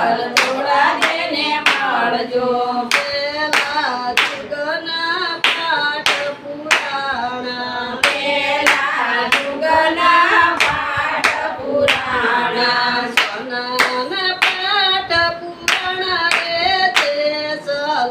ફળ થોડા દેને માળજો પેલા પેલા જુગના પાઠ પુરાણા. સોનાના પાઠ પુરાણા રે તે સલ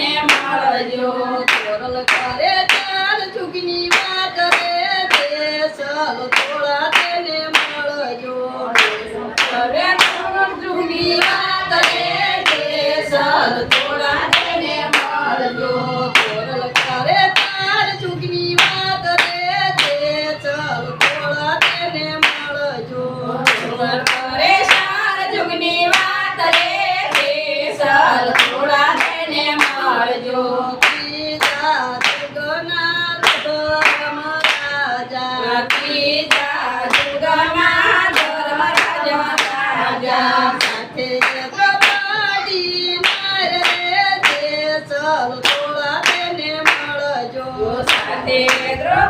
મને મારજો ચોરલ કરે ચાલ ચૂકની વાત રે દેશ થોડા તેને મળજો. કરે ચાલ ચૂકની વાત રે દેશ થોડા ચોરલ કરે ચાલ ચૂકની વાત રે દેશ થોડા તેને મળજો. કરે ચાલ ચૂકની વાત રે દેશ Pedro.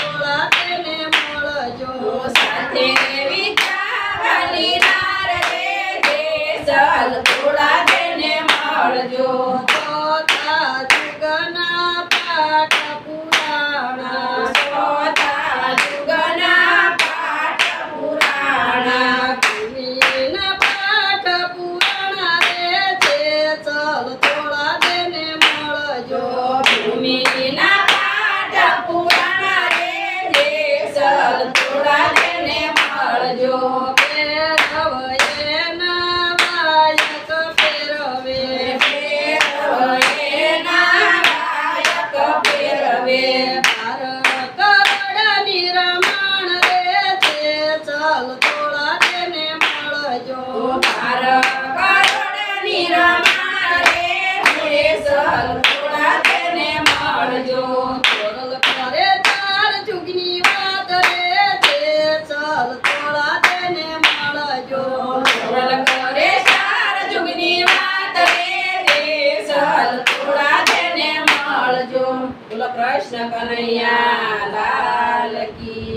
કૃષ્ણ કનૈયા લાલ કી